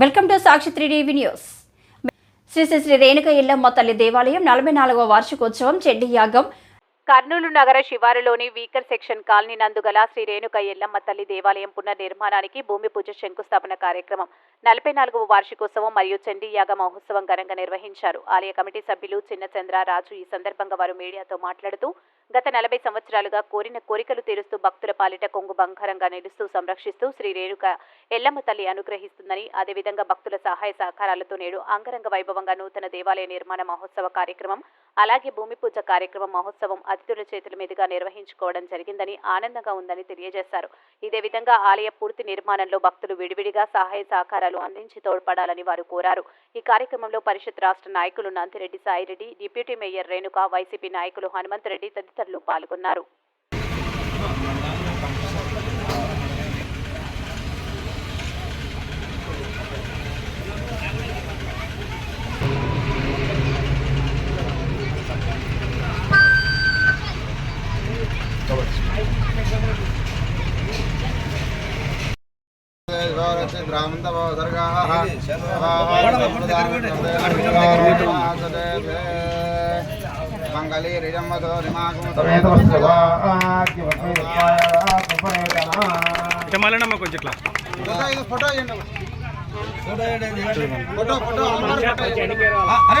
Welcome to Sakshi three TV news. Shri Shri Shri Renuka Illamma తల్లి దేవాలయం నలభై నాలుగవ వార్షికోత్సవం చెడ్డి యాగం. కర్నూలు నగర శివారులోని వీకర్ సెక్షన్ కాలనీ నందుగల శ్రీ రేణుక ఎల్లమ్మ తల్లి దేవాలయం పునర్నిర్మాణానికి భూమి పూజ శంకుస్థాపన కార్యక్రమం. నలభై నాలుగవ వార్షికోత్సవం మరియు చండీయాగ మహోత్సవం ఘనంగా నిర్వహించారు. ఆలయ కమిటీ సభ్యులు చిన్నచంద్ర రాజు ఈ సందర్భంగా వారు మీడియాతో మాట్లాడుతూ గత నలభై సంవత్సరాలుగా కోరిన కోరికలు తీరుస్తూ భక్తుల పాలిట కొంగు బంగారంగా నిలుస్తూ సంరక్షిస్తూ శ్రీ రేణుక ఎల్లమ్మ తల్లి అనుగ్రహిస్తుందని అదేవిధంగా భక్తుల సహాయ సహకారాలతో నేడు అంగరంగ వైభవంగా నూతన దేవాలయ నిర్మాణ మహోత్సవ కార్యక్రమం అలాగే భూమి పూజ కార్యక్రమం మహోత్సవం అతిథుల చేతుల మీదుగా నిర్వహించుకోవడం జరిగిందని ఆనందంగా ఉందని తెలియజేశారు. ఇదే విధంగా ఆలయ పూర్తి నిర్మాణంలో భక్తులు విడివిడిగా సహాయ సహకారాలు అందించి తోడ్పడాలని వారు కోరారు. ఈ కార్యక్రమంలో పరిషత్ రాష్ట్ర నాయకులు Nanthireddy Saireddy deputy mayor Renuka YCP నాయకులు హనుమంతరెడ్డి తదితరులు పాల్గొన్నారు. ఇట్లా మళ్ళీ కొంచెం ఇట్లా ఫోటో ఫోటో అరే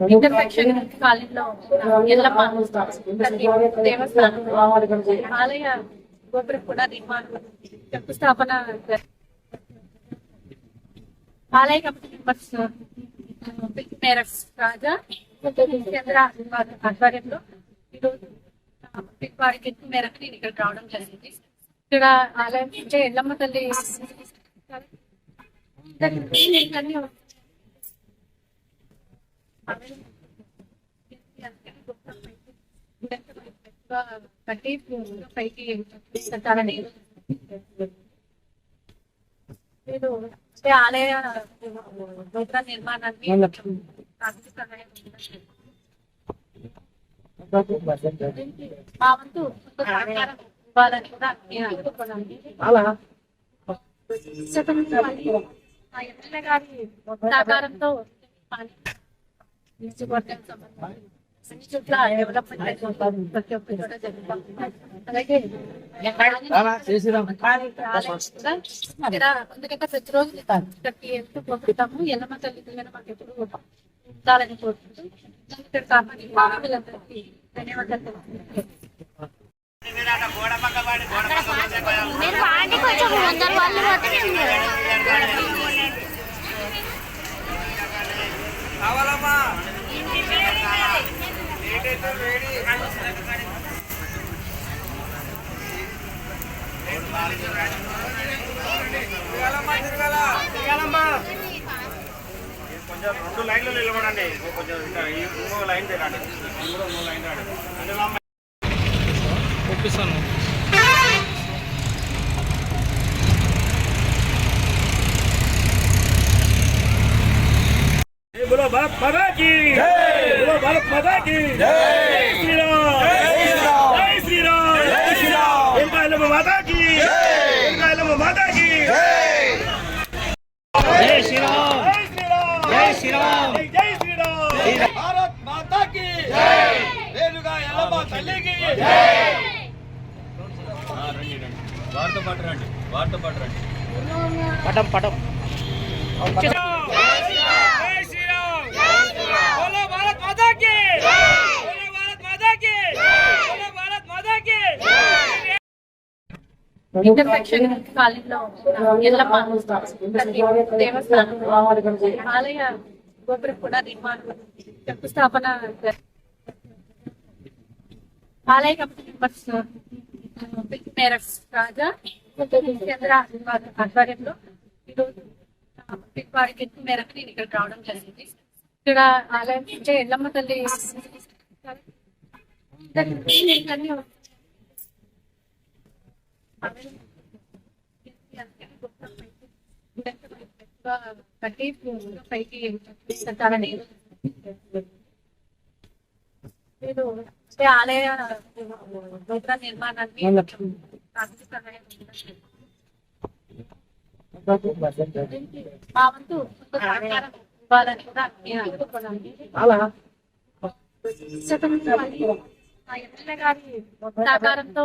ఇంటర్ఫెక్షన్ కాలేజీలో ఎల్లమ్మ దేవస్థానం ఆలయ గోపురం కూడా నిర్మాణం శంకుస్థాపన ఆలయ కమిటీ మెంబర్స్ మేరకు రాజా చంద్ర ఆధ్వర్యంలో ఈరోజు వారి పిలుపు మేరకు నేను ఇక్కడ రావడం జరిగింది. ఇక్కడ ఆలయం అంటే ఎల్లమ్మ తల్లి కట్టి పైకి పెట్టాలని నేను అంటే ఆలయ నూతన నిర్మాణాన్ని ఆర్థిక సహాయం మా వంతు కొంత సహకారం ఇవ్వాలని కూడా నేను అనుకుంటున్నాను మా ఎమ్మెల్యే గారి సహకారంతో ఎందుకంటే ప్రతిరోజు ఇక్కడికి ఎంతో పంపుతాము ఎల్లమ్మ తల్లి దగ్గర మాకు ఎప్పుడు ఉండాలని కోరుకుంటూ ఇక్కడ కారణం వీళ్ళందరికీ ధన్యవాదాలు మీరు వాడికి కొంచెం ముందర వాళ్ళు పోతే కొంచెం రెండు లైన్లు నిలబడండి కొంచెం ఇంకా ఈ ఇంకో లైన్ తిరండి ఇంకో మూడు లైన్ రండి అందులో అమ్మాయి- बोलो भारत माता की భారత్ మాతాకి జై శ్రీరామ్. జై శ్రీరామ్. జై శ్రీరామ్. ఎంపాయలమ్మ మాతాకి మాతాకి జై శ్రీరామ్. జై శ్రీరామ్. జై శ్రీరామ్. భారత్ మాతాకి జై. వేలుగా ఎల్లమ్మ తల్లికి జై. వార్త పాట రండి. వార్త పాట రండి. పటం. పటం. ఇంటర్సెక్షన్ కాలేజీలో ఎల్లమ్మ దేవస్థానం ఆలయ గోపురం కూడా నిర్మాణం. శంకుస్థాపన ఆలయ కమిటీ మెంబర్స్ పిక్ మేరక్స్ రాజా ఆధ్వర్యంలో ఈరోజు మేరకు నేను ఇక్కడ రావడం జరిగింది. ఇక్కడ ఆలయం అంటే ఎల్లమ్మ తల్లి. కట్టి పైకి పెట్టాలని నేను అంటే ఆలయ నూతన నిర్మాణాన్ని మా వంతు ఇవ్వాలని కూడా నేను గారి సహకారంతో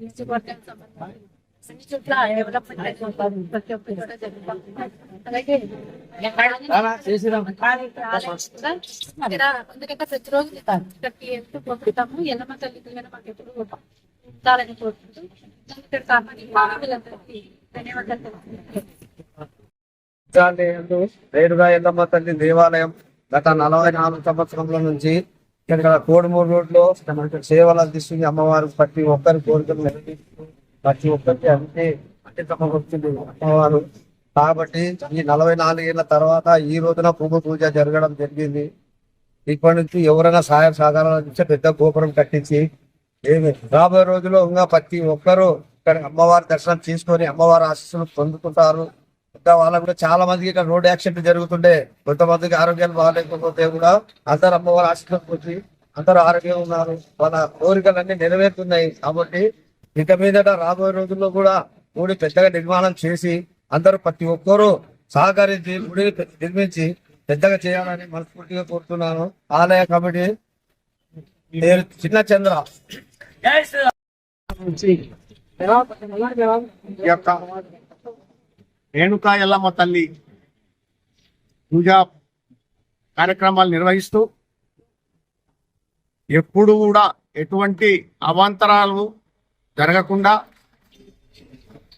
సంబంధించి అన్ని చోట్ల డెవలప్మెంట్ ప్రతి ఒక్క చోట జరుగుతుంది అలాగే ఎందుకంటే ప్రతిరోజు ఇక్కడికి పంపుతాము ఎల్లమ్మ తల్లి మాకు ఎప్పుడు ఉండాలని కోరుకుంటూ ఇక్కడ వీళ్ళందరికీ ధన్యవాదాలు రేణుగా ఎల్లమ్మ తల్లి దేవాలయం గత నలభై నాలుగు సంవత్సరంలో నుంచి ఇక్కడ కోడుమూరు రోడ్లో సేవలు అందిస్తుంది అమ్మవారు ప్రతి ఒక్కరి కోరికలు నెరవేరుస్తూ ప్రతి ఒక్కరికి అంతే అంటే సమకూర్చుంది అమ్మవారు. కాబట్టి ఈ నలభై నాలుగేళ్ళ తర్వాత ఈ రోజున భూమి పూజ జరగడం జరిగింది. ఇప్పటి నుంచి ఎవరైనా సహాయ సహకారాలు ఇచ్చే పెద్ద గోపురం కట్టించి ఏమి రాబోయే రోజుల్లో ఇంకా ప్రతి ఒక్కరూ ఇక్కడ అమ్మవారి దర్శనం చేసుకొని అమ్మవారి ఆశీస్సులు పొందుకుంటారు. వాళ్ళకు కూడా చాలా మందికి ఇక్కడ రోడ్ యాక్సిడెంట్ జరుగుతుండే. కొంతమందికి ఆరోగ్యాలు బాగాలేకపోతే కూడా అందరు అమ్మవారి పొంది అందరూ ఆరోగ్యంగా ఉన్నారు. వాళ్ళ కోరికలన్నీ నెరవేరుతున్నాయి కాబట్టి ఇక మీదట రాబోయే రోజుల్లో కూడా గుడి పెద్దగా నిర్మాణం చేసి అందరూ ప్రతి ఒక్కరూ సహకరించి గుడిని నిర్మించి పెద్దగా చేయాలని మనస్ఫూర్తిగా కోరుతున్నాను. ఆలయ కమిటీ పేరు చిన్న చంద్ర ఈ యొక్క రేణుకా ఎల్లమ్మ తల్లి పూజా కార్యక్రమాలు నిర్వహిస్తూ ఎప్పుడు కూడా ఎటువంటి అవాంతరాలు జరగకుండా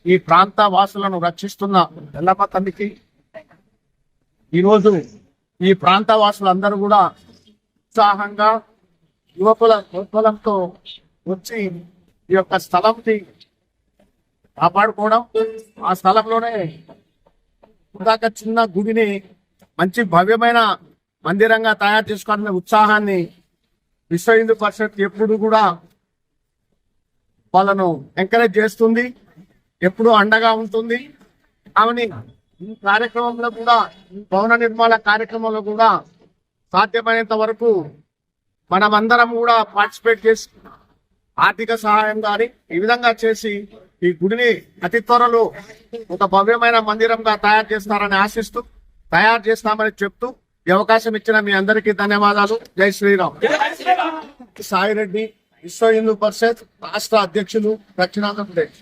ఈ ప్రాంత వాసులను రక్షిస్తున్న ఎల్లమ్మ తల్లికి ఈరోజు ఈ ప్రాంత వాసులందరూ కూడా ఉత్సాహంగా యువకుల ప్రోత్బలంతో వచ్చి ఈ యొక్క స్థలంని కాపాడుకోవడం ఆ స్థలంలోనే ఇందాక చిన్న గుడిని మంచి భవ్యమైన మందిరంగా తయారు చేసుకోవాలనే ఉత్సాహాన్ని విశ్వ హిందూ పరిషత్ ఎప్పుడు కూడా వాళ్ళను ఎంకరేజ్ చేస్తుంది ఎప్పుడు అండగా ఉంటుంది. ఆమెని ఈ కార్యక్రమంలో కూడా భవన నిర్మాణ కార్యక్రమంలో కూడా సాధ్యమైనంత వరకు మనమందరం కూడా పార్టిసిపేట్ చేసి ఆర్థిక సహాయం కానీ ఈ విధంగా చేసి ఈ గుడిని అతి త్వరలో ఒక భవ్యమైన మందిరంగా తయారు చేస్తారని ఆశిస్తూ తయారు చేస్తామని చెప్తూ ఈ అవకాశం ఇచ్చిన మీ అందరికీ ధన్యవాదాలు. జై శ్రీరామ్. సాయిరెడ్డి విశ్వ హిందూ పరిషత్ రాష్ట్ర అధ్యక్షులు దక్షిణాంధ్రప్రదేశ్.